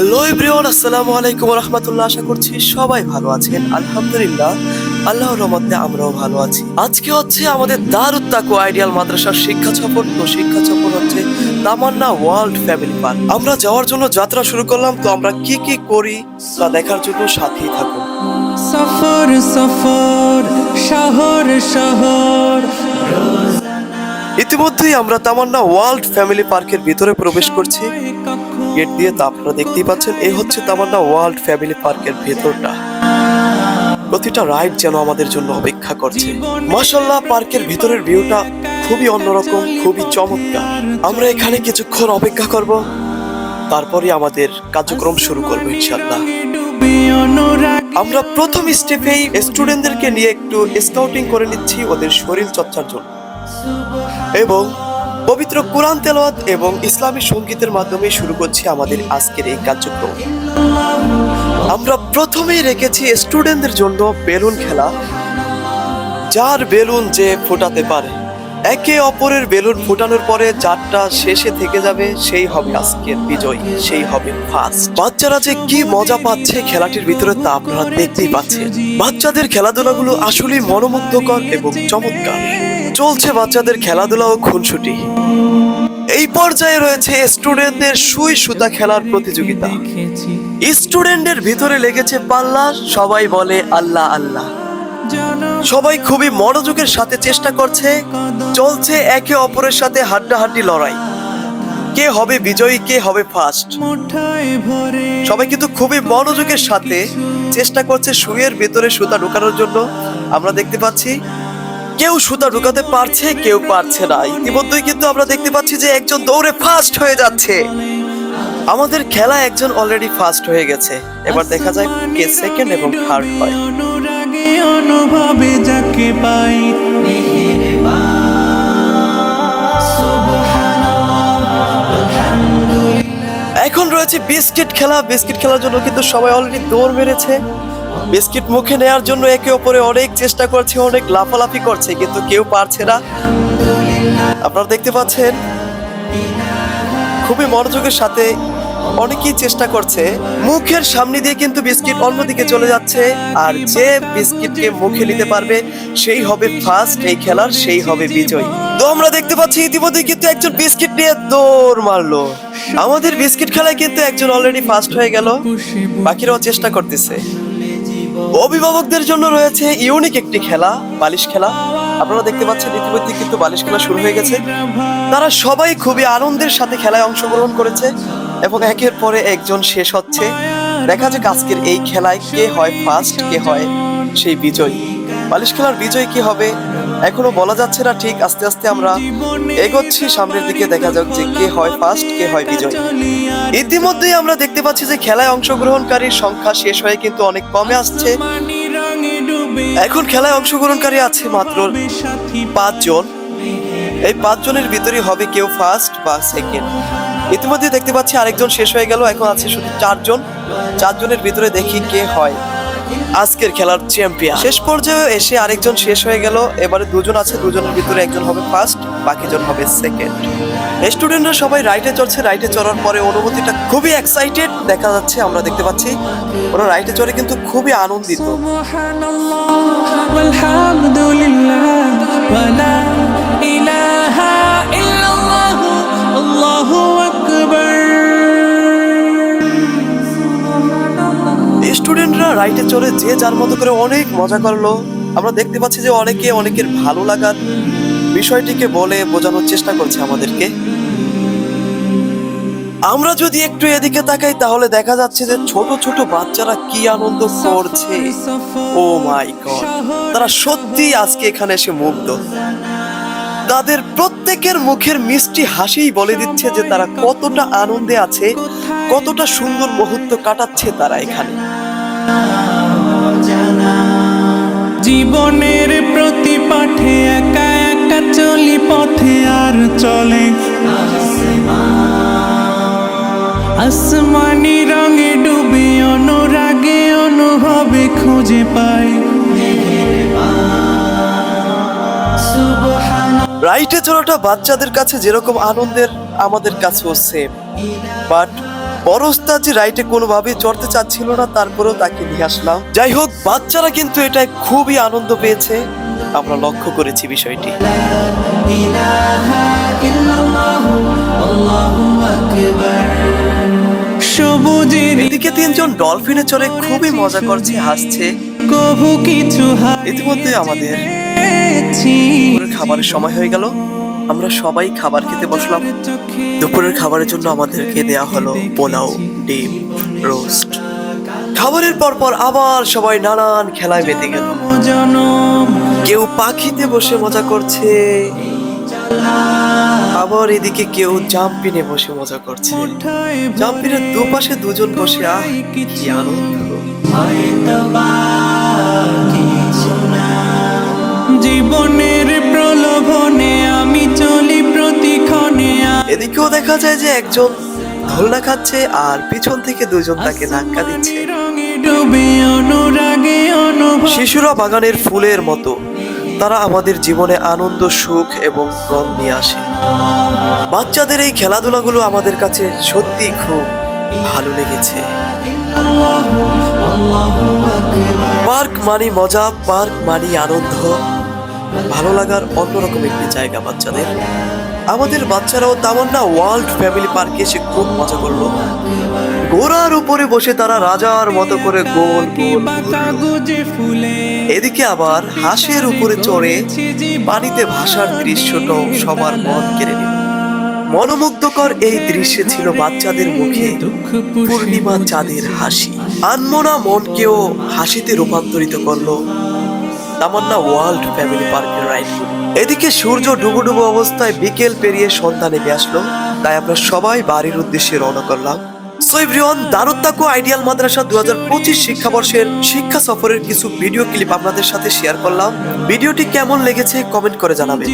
Hello everyone আসসালামু আলাইকুম রহমতুল্লাহ আশা করছি সবাই ভালো আছেন। আলহামদুলিল্লাহ আল্লাহর রহমতে আমরাও ভালো আছি। আজকে হচ্ছে আমাদের দারুত তাকু আইডিয়াল মাদ্রাসার শিক্ষা সফর। তো শিক্ষা সফর হচ্ছে তামান্না ওয়ার্ল্ড ফ্যামিলি পার্ক। আমরা যাওয়ার জন্য যাত্রা শুরু করলাম তো আমরা কি কি করি তা দেখার জন্য সাথেই থাকুন। সফর সফর শহর শহর। ইতিমধ্যেই আমরা তামান্না ওয়ার্ল্ড ফ্যামিলি পার্কের ভিতরে প্রবেশ করছি। গেট দিয়ে তা আপনারা দেখতেই পাচ্ছেন এই হচ্ছে তামান্না ওয়ার্ল্ড ফ্যামিলি পার্কের ভেতরটা। প্রতিটা রাইড যেন আমাদের জন্য অপেক্ষা করছে। মাশাল্লাহ পার্কের ভিতরের ভিউটা খুবই অন্যরকম, খুবই চমৎকার। আমরা এখানে কিছুক্ষণ অপেক্ষা করব, তারপরে আমাদের কার্যক্রম শুরু করব ইনশাল্লাহ আমরা প্রথম স্টেপেই স্টুডেন্টদেরকে নিয়ে একটু স্কাউটিং করে নিচ্ছি, ওদের শরীর চর্চার জন্য। এবং পবিত্র কোরআন তেলাওয়াত এবং ইসলামী সঙ্গীতের মাধ্যমে শুরু করছি আমাদের আজকের এই কার্যক্রম। আমরা প্রথমেই রেখেছি স্টুডেন্টদের জন্য বেলুন খেলা। যার বেলুন যে ফোটাতে পারে। একে অপরের বেলুন ফোটানোর পরে যারটা শেষে থেকে যাবে, সেই হবে আজকের বিজয়ী, সেই হবে ফার্স্ট। বাচ্চারা যে কি মজা পাচ্ছে খেলাটির ভিতরে তা আপনারা দেখতেই পাচ্ছেন। বাচ্চাদের খেলাধুলাগুলো আসলেই মনোমুগ্ধকর এবং চমৎকার। চলছে বাচ্চাদের খেলাধুলা ও খুনসুটি। এই পর্যায়ে রয়েছে স্টুডেন্টদের সুই সুতা খেলার প্রতিযোগিতা। স্টুডেন্টদের ভিতরে লেগেছে পাল্লা, সবাই বলে আল্লাহ আল্লাহ। সবাই খুবই মনোযোগের সাথে চেষ্টা করছে, চলছে একে অপরের সাথে হাড্ডাহাড্ডি লড়াই। কে হবে বিজয়ী, কে হবে ফার্স্ট। সবাই কিন্তু খুবই মনোযোগের সাথে চেষ্টা করছে সুইয়ের ভেতরে সুতা ঢোকানোর জন্য। আমরা দেখতে পাচ্ছি কেউ সুতা ঢুকাতে পারছে, কেউ পারছে না। ইতিমধ্যেই কিন্তু আমরা দেখতে পাচ্ছি যে একজন দৌড়ে ফার্স্ট হয়ে যাচ্ছে। আমাদের খেলা একজন অলরেডি ফার্স্ট হয়ে গেছে। এবার দেখা যায় কে সেকেন্ড এবং থার্ড হয় এখন রয়েছে বিস্কিট খেলা। বিস্কিট খেলার জন্য কিন্তু সবাই অলরেডি দৌড় মেরেছে। বিস্কিট মুখে নেয়ার জন্য একে অপরে অনেক চেষ্টা করছে, অনেক লাফালাফি করছে, কিন্তু কেউ পারছে না। আপনারা দেখতে পাচ্ছেন, খুবই মনোযোগের সাথে অনেকেই চেষ্টা করছে। মুখের সামনে দিয়ে কিন্তু বিস্কিট অন্যদিকে চলে যাচ্ছে, আর যে বিস্কিটকে মুখে নিতে পারবে, সেই হবে ফার্স্ট, এই খেলার সেই হবে বিজয়ী। তো আমরা দেখতে পাচ্ছি ইতিমধ্যে কিন্তু একজন বিস্কিট নিয়ে দৌড় মারলো। আমাদের বিস্কিট খেলায় কিন্তু একজন অলরেডি ফার্স্ট হয়ে গেল, বাকিরাও চেষ্টা করতেছে। অভিভাবকদের জন্য রয়েছে ইউনিক একটি খেলা, বালিশ খেলা। আপনারা দেখতে পাচ্ছেন ইতিমধ্যে কিন্তু বালিশ খেলা শুরু হয়ে গেছে। তারা সবাই খুবই আনন্দের সাথে খেলায় অংশগ্রহণ করেছে এবং একের পরে একজন শেষ হচ্ছে। দেখা যাক আজকের এই খেলায় কে হয় ফার্স্ট কে হয় সেই বিজয়ী। বালিশ খেলার বিজয় কি হবে? এখনও বলা যাচ্ছে না ঠিক, আস্তে আস্তে আমরা এগোচ্ছি, সামনের দিকে দেখা যাক যে কে হয় ফার্স্ট কে হয় বিজয়। ইতিমধ্যেই আমরা দেখতে পাচ্ছি যে খেলায় অংশগ্রহণকারীর সংখ্যা শেষ হয়ে কিন্তু অনেক কমে আসছে। এখন খেলায় অংশগ্রহণকারী আছে মাত্র পাঁচজন। এই পাঁচজনের ভিতরেই হবে কেউ ফার্স্ট বা সেকেন্ড ইতিমধ্যে দেখতে পাচ্ছি আরেকজন শেষ হয়ে গেল, এখন আছে শুধু চারজন। চারজনের ভিতরে দেখি কে হয়। আজকের খেলার চ্যাম্পিয়ন শেষ পর্যায়ে এসে আরেকজন শেষ হয়ে গেল। এবারে দুজন আছে, দুজনের ভিতরে একজন হবে ফার্স্ট বাকিজন হবে সেকেন্ড স্টুডেন্টরা সবাই রাইটে চড়ছে রাইটে চড়ার পরে অনুভূতিটা খুবই এক্সাইটেড দেখা যাচ্ছে, আমরা দেখতে পাচ্ছি। ওরা রাইটে চড়ে কিন্তু খুবই আনন্দিত। আল্লাহু স্টুডেন্টরা রাইটে চড়ে যে যার মতো করে অনেক মজা করল। আমরা দেখতে পাচ্ছি যে অনেকে অনেকের ভালো লাগার বিষয়টিকে বলে বোঝানোর চেষ্টা করছে আমাদেরকে। আমরা যদি একটু এদিকে তাকাই, তাহলে দেখা যাচ্ছে যে ছোট ছোট বাচ্চারা কি আনন্দ করছে। ও মাই গড, তারা সত্যি আজকে এখানে এসে মুগ্ধ। তাদের প্রত্যেকের মুখের মিষ্টি হাসিই বলে দিচ্ছে যে তারা কতটা আনন্দে আছে, কতটা সুন্দর মুহূর্ত কাটাচ্ছে তারা এখানে। জীবনের প্রতি পাঠে একা একা চলি, পথে আর চলে। আসমানি রঙে ডুবে, অনুরাগে অনুভবে খুঁজে পাই। রাইটে চড়াটা বাচ্চাদের কাছে যেরকম আনন্দের, আমাদের কাছেও সেম বাট বড় যে রাইটে কোনোভাবে চড়তে চাচ্ছিল না, তারপরেও তাকে নিয়ে আসলাম। যাই হোক, বাচ্চারা কিন্তু এটা খুবই আনন্দ পেয়েছে। আমরা লক্ষ্য করেছি বিষয়টি। এদিকে তিনজন ডলফিনে চড়ে খুবই মজা করছে, হাসছে। ইতিমধ্যে আমাদের খাবারের সময় হয়ে গেল। আমরা সবাই খাবার খেতে বসলাম। দুপুরের খাবারের জন্য আমাদেরকে দেয়া হলো পোলাও, ডিম, রোস্ট। খাবারের পর পর আবার সবাই নানান খেলায় মেতে গেল। কেউ পাখিতে বসে মজা করছে। আবার এদিকে কেউ জাম্পিনে বসে মজা করছে। জাম্পিনের দুপাশে দুজন বসে আনন্দ। জীবনের প্রলোভনে এদিকেও দেখা যায় যে একজন ধোলনা খাচ্ছে আর পিছন থেকে দুজন তাকে ধাক্কা দিচ্ছে। শিশুরা বাগানের ফুলের মতো। তারা আমাদের জীবনে আনন্দ, সুখ এবং রং নিয়ে আসে। বাচ্চাদের এই খেলাধুলাগুলো আমাদের কাছে সত্যি খুব ভালো লেগেছে। পার্ক মানি মজা, পার্ক মানি আনন্দ ভালো লাগার অন্যরকম একটি জায়গা বাচ্চাদের। আমাদের বাচ্চারাও তামান্না ওয়ার্ল্ড ফ্যামিলি পার্কে এসে খুব মজা করল। ঘোড়ার উপরে বসে তারা রাজার মতো করে গোল। এদিকে আবার হাঁসের উপরে চড়ে পানিতে ভাসার দৃশ্যটাও সবার মন কেড়ে নিল। মনোমুগ্ধকর এই দৃশ্যে ছিল বাচ্চাদের মুখে পূর্ণিমা চাঁদের হাসি। আনমোনা মনকেও হাসিতে রূপান্তরিত করল। তামান্না ওয়ার্ল্ড ফ্যামিলি পার্কের রাইড এদিকে সূর্য ডুবু ডুবু অবস্থায় বিকেল পেরিয়ে সন্ধ্যা নেমে আসলো, তাই আমরা সবাই বাড়ির উদ্দেশ্যে রওনা করলাম। সো দারুত্তাকু আইডিয়াল মাদ্রাসা দু হাজার পঁচিশ শিক্ষাবর্ষের শিক্ষা সফরের কিছু ভিডিও ক্লিপ আপনাদের সাথে শেয়ার করলাম। ভিডিওটি কেমন লেগেছে, কমেন্ট করে জানাবেন।